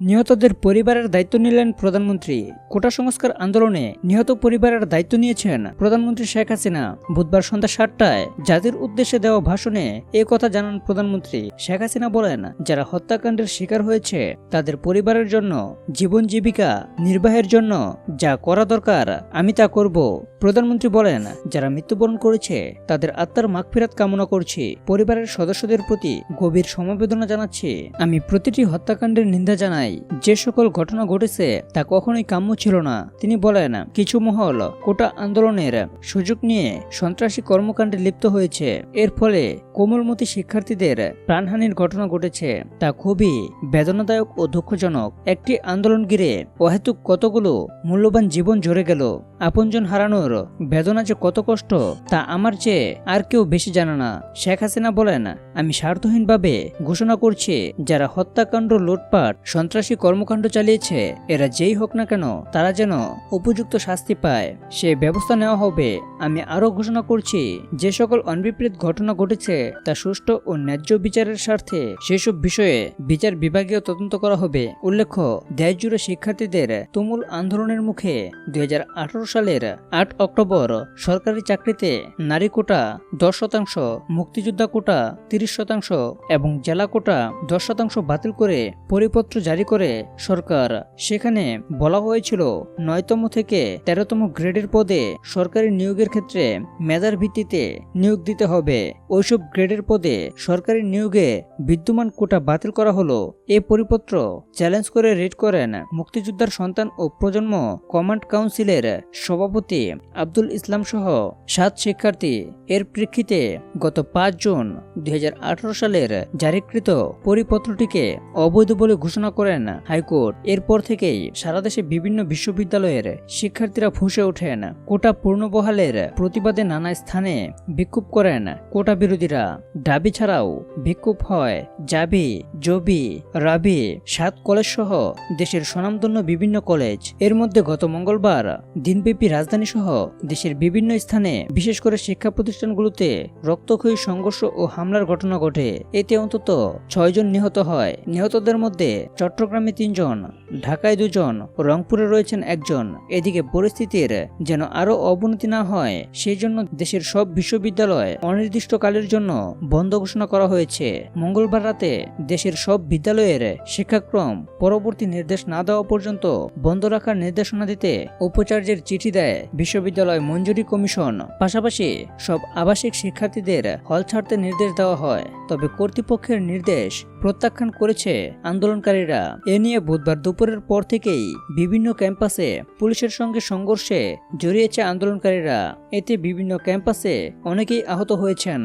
নিহতদের পরিবারের দায়িত্ব নিলেন প্রধানমন্ত্রী। কোটা সংস্কার আন্দোলনে নিহত পরিবারের দায়িত্ব নিয়েছেন প্রধানমন্ত্রী শেখ হাসিনা। বুধবার সন্ধ্যা সাতটায় জাতির উদ্দেশ্যে দেওয়া ভাষণে এ কথা জানান প্রধানমন্ত্রী। শেখ হাসিনা বলেন, যারা হত্যাকাণ্ডের শিকার হয়েছে, তাদের পরিবারের জন্য, জীবন জীবিকা নির্বাহের জন্য যা করা দরকার, আমি তা করব। প্রধানমন্ত্রী বলেন, যারা মৃত্যুবরণ করেছে, তাদের আত্মার মাগফিরাত কামনা করছি। পরিবারের সদস্যদের প্রতি গভীর সমবেদনা জানাচ্ছি। আমি প্রতিটি হত্যাকাণ্ডের নিন্দা জানাই। যে সকল ঘটনা ঘটেছে, তা কখনোই কাম্য ছিল না। তিনি বলেন, কিছু মহল কোটা আন্দোলনের সুযোগ নিয়ে সন্ত্রাসী কর্মকাণ্ডে লিপ্ত হয়েছে। এর ফলে কোমলমতি শিক্ষার্থীদের প্রাণহানির ঘটনা ঘটেছে। তা খুবই বেদনাদায়ক ও দুঃখজনক। একটি আন্দোলন ঘিরে অহেতুক কতগুলো মূল্যবান জীবন জড়ে গেল। আপনজন হারানোর বেদনা যে কত কষ্ট, তা আমার চেয়ে আর কেউ বেশি জানে না। শেখ হাসিনা বলেন, আমি স্বার্থহীনভাবে ঘোষণা করছি, যারা হত্যাকাণ্ড, লুটপাট, সন্ত্রাসী কর্মকাণ্ড চালিয়েছে। এরা যেই হোক না কেন, তারা যেন উপযুক্ত শাস্তি পায়। সে ব্যবস্থা নেওয়া হবে। আমি আরও ঘোষণা করছি, যে সকল অনবিপরীত ঘটনা ঘটেছে, তা সুষ্ঠু ও ন্যায্য বিচারের স্বার্থে সেসব বিষয়ে বিচার বিভাগীয় তদন্ত করা হবে। উল্লেখ্য দেশ জুড়ে শিক্ষার্থীদের তুমুল আন্দোলনের মুখে দুই হাজার আঠারো সালের আট অক্টোবর সরকারি চাকরিতে নারী কোটা দশ শতাংশ, মুক্তিযোদ্ধা কোটা তিরিশ শতাংশ এবং জেলা কোটা দশ শতাংশ বাতিল করে পরিপত্র জারি করে সরকার। সেখানে বলা হয়েছিল, নয়তম থেকে তেরোতম গ্রেডের পদে সরকারি নিয়োগের ক্ষেত্রে মেধার ভিত্তিতে নিয়োগ দিতে হবে। ওইসব গ্রেডের পদে সরকারি নিয়োগে বিদ্যমান কোটা বাতিল করা হলো। এ পরিপত্র চ্যালেঞ্জ করে রিট করেন মুক্তিযোদ্ধার সন্তান ও প্রজন্ম কমান্ড কাউন্সিলের সভাপতি আব্দুল ইসলাম সহ সাত শিক্ষার্থী। এর প্রেক্ষিতে গত পাঁচ জুন দুই হাজার আঠারো সালের জারিকৃত পরিপত্রটিকে অবৈধ বলে ঘোষণা করেন হাইকোর্ট, এরপর থেকেই সারা দেশে বিভিন্ন বিশ্ববিদ্যালয়ের শিক্ষার্থীরা ফুঁসে ওঠেন কোটা পূর্ণবহালের প্রতিবাদে নানা স্থানে বিক্ষোভ করেন কোটা বিরোধীরা। দাবি ছাড়াও বিক্ষোভ হয় জাবি, জবি, রাবি, সাত কলেজ সহ দেশের স্বনামধন্য বিভিন্ন কলেজ। এর মধ্যে গত মঙ্গলবার দিনব্যাপী রাজধানী সহ দেশের বিভিন্ন স্থানে বিশেষ করে শিক্ষা প্রতিষ্ঠানগুলোতে রক্তক্ষয়ী সংঘর্ষ ও হামলার ঘটনা ঘটে। এতে অন্তত ছয়জন নিহত হয়। নিহতদের মধ্যে চট্টগ্রামে তিনজন, ঢাকায় দুজন, রংপুরে রয়েছেন একজন। এদিকে পরিস্থিতির যেন আরও অবনতি না হয় সেই জন্য দেশের সব বিশ্ববিদ্যালয় অনির্দিষ্টকালের জন্য বন্ধ ঘোষণা করা হয়েছে। মঙ্গলবার রাতে দেশের সব বিদ্যালয়ের শিক্ষাক্রম পরবর্তী নির্দেশ না দেওয়া পর্যন্ত বন্ধ রাখার নির্দেশনা দিতে উপাচার্যের চিঠি দেয় বিশ্ববিদ্যালয় মঞ্জুরি কমিশন। পাশাপাশি সব আবাসিক শিক্ষার্থীদের হল ছাড়তে নির্দেশ দেওয়া হয়, তবে কর্তৃপক্ষের নির্দেশ প্রত্যাখ্যান করেছে আন্দোলনকারীরা। এ নিয়ে বুধবার দুপুরের পর থেকেই বিভিন্ন ক্যাম্পাসে পুলিশের সঙ্গে সংঘর্ষে জড়িয়েছে আন্দোলনকারীরা। এতে বিভিন্ন ক্যাম্পাসে অনেকেই আহত হয়েছেন।